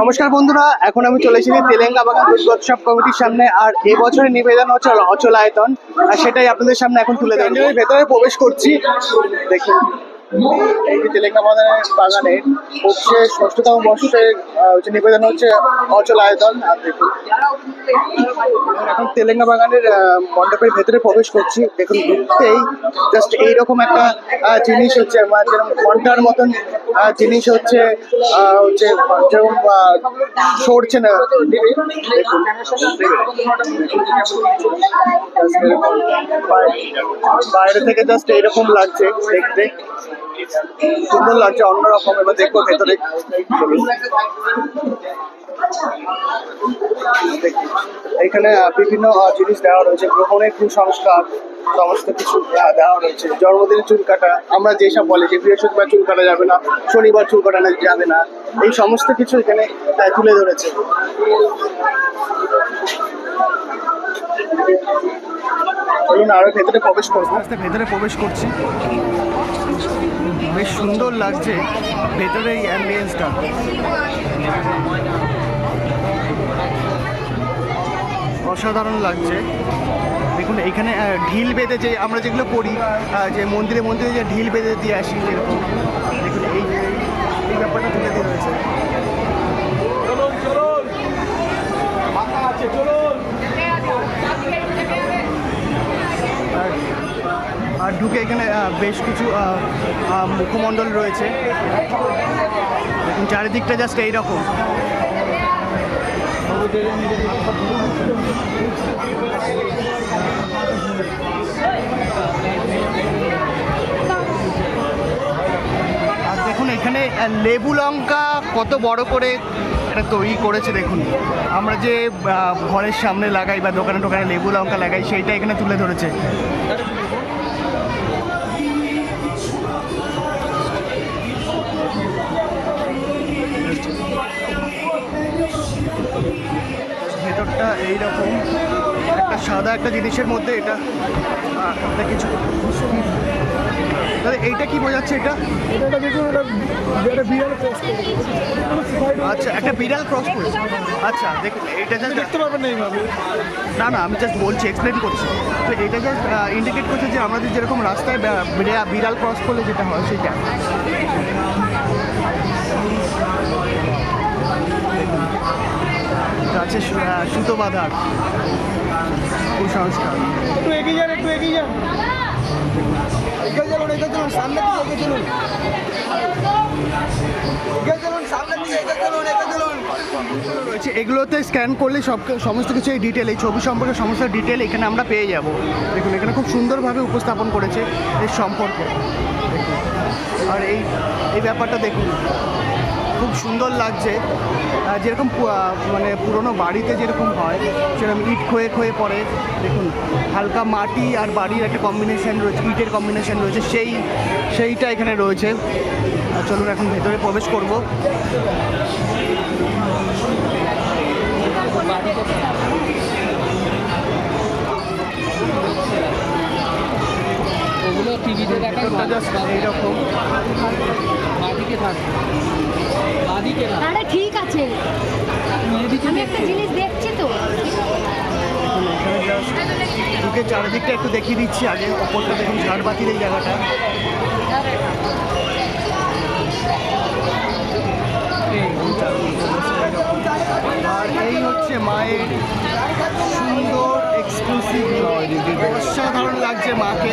নমস্কার বন্ধুরা, এখন আমি চলে এসেছি তেলেঙ্গা বাগান দুর্গোৎসব কমিটির সামনে, আর এবছরের নিবেদন হচ্ছে অচল আয়তন, আর সেটাই আপনাদের সামনে এখন তুলে দেবেন ভেতরে প্রবেশ করছি যে তেলেঙ্গা বাগানের বাগানের হচ্ছে ষষ্ঠতম বর্ষের হচ্ছে নিবেদন হচ্ছে অচল আয়তন এখন তেলেঙ্গা বাগানের মণ্ডপের ভেতরে প্রবেশ করছি। দেখুন, ঢুকতেই জাস্ট এইরকম একটা জিনিস হচ্ছে যেরকম ঘণ্টার মতন জিনিস হচ্ছে হচ্ছে, যেরকম সরছে না। বাইরে থেকে জাস্ট এইরকম লাগছে দেখতে। সুন্দর লাগছে অন্যরকম এবার দেখব ভেতরে এখানে বিভিন্ন জিনিস দেওয়া রয়েছে, গ্রহণের কুসংস্কার, সমস্ত কিছু দেওয়া রয়েছে। জন্মদিনে চুল কাটা, আমরা যেসব বলে যে বৃহস্পতিবার চুল কাটা যাবে না, শনিবার চুল কাটানো যাবে না, এই সমস্ত কিছু এখানে তুলে ধরেছে। চলুন, আরও ভেতরে প্রবেশ করব। ভেতরে প্রবেশ করছি। বেশ সুন্দর লাগছে ভেতরে এই অ্যাম্বিয়েন্সটা অসাধারণ লাগছে। দেখুন, এখানে ঢিল বেঁধে যে আমরা যেগুলো করি যে মন্দিরে মন্দিরে যে ঢিল বেঁধে দিয়ে আসি যেরকম দেখুন, এই ব্যাপারটা তুলে দিয়ে রয়েছে আর- আর ঢুকে এখানে বেশ কিছু মুখমণ্ডল রয়েছে। চারিদিকটা জাস্ট এইরকম। আর দেখুন, এখানে লেবু লঙ্কা কত বড় করে এটা তৈরি করেছে, দেখুন। আমরা যে ঘরের সামনে লাগাই বা দোকানে দোকানে লেবু লঙ্কা লাগাই, সেইটা এখানে তুলে ধরেছে। ভেতরটা এইরকম একটা সাদা একটা জিনিসের মধ্যে এটা একটা কিছু দাদা এইটা কি বোঝাচ্ছে এটা? এটা এটা এটা আচ্ছা একটা বিড়াল ক্রস করেছে। আচ্ছা দেখুন এইটা জাস্ট দেখতে পারবেন না এইভাবে। না না আমি জাস্ট বলছি এক্সপ্লেন করছি। তো এটা জাস্ট ইন্ডিকেট করছে যে আমাদের যেরকম রাস্তায় বিড়াল ক্রস করলে যেটা হয় সেটা এটা আছে সু- আহ, সুতো বাঁধার কুসংস্কার। একটু এগিয়ে যান একটু এগিয়ে যান। এগিয়ে চলুন এগিয়ে চলুন সামনে এগিয়ে চলুন। এগিয়ে চলুন সামনে এগিয়ে চলুন এগিয়ে চলুন। রয়েছে এগুলোতে স্ক্যান করলে সব সমস্ত কিছু এই ডিটেল এই ছবি সম্পর্কে সমস্ত ডিটেল এখানে আমরা পেয়ে যাব। দেখুন এখানে খুব সুন্দরভাবে উপস্থাপন করেছে এর সম্পর্কে। আর এই এই ব্যাপারটা দেখুন। খুব সুন্দর লাগছে। যেরকম মানে পুরনো বাড়িতে যেরকম হয় সেরকম ইট ক্ষয়ে ক্ষয়ে পড়ে। দেখুন হালকা মাটি আর বাড়ির একটা কম্বিনেশন রয়েছে ইটের কম্বিনেশন রয়েছে সেই সেইটা এখানে রয়েছে। আর চলুন এখন ভেতরে প্রবেশ করব। ওগুলো টিভিতে জাস্ট এইরকম। বাদিকে থাকবে বাদিকে না আরে ঠিক আছে। আমি একটা জিনিস দেখছি তো। ঢুকে চারিদিকটা একটু দেখিয়ে দিচ্ছি। আগে ওপরটা দেখুন ঝাড়বাতির এই জায়গাটা। আর এই হচ্ছে মায়ের সুন্দর এক্সক্লুসিভ অসাধারণ লাগছে মাকে।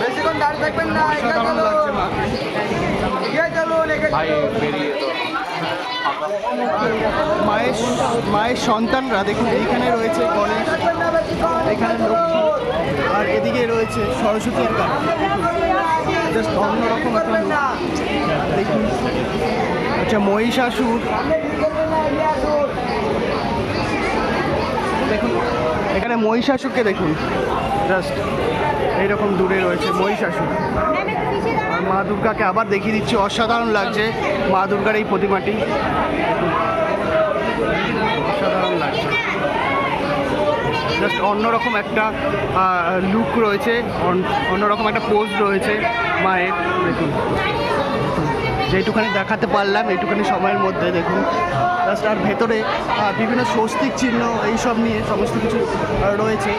বেশিক্ষণ দাঁড়িয়ে থাকবেন না অসাধারণ লাগছে মাকে মায়ের মায়ের সন্তানরা দেখুন এইখানে রয়েছে গণেশ এখানে লক্ষ্মী। আর এদিকে রয়েছে সরস্বতী জাস্ট অন্যরকম দেখুন আচ্ছা মহিষাসুর। দেখুন, এখানে মহিষাসুরকে দেখুন। জাস্ট এইরকম দূরে রয়েছে মহিষাসুর। আর মা দুর্গাকে আবার দেখিয়ে দিচ্ছি, অসাধারণ লাগছে মা দুর্গার এই প্রতিমাটি। অসাধারণ লাগছে। জাস্ট অন্যরকম একটা লুক রয়েছে, অন- অন্যরকম একটা পোজ রয়েছে মায়ের, দেখুন। যেটুখানি দেখাতে পারলাম এইটুখানি সময়ের মধ্যে, দেখুন। জাস্ট আর ভেতরে বিভিন্ন স্বস্তিক চিহ্ন, এইসব নিয়ে সমস্ত কিছু রয়েছে।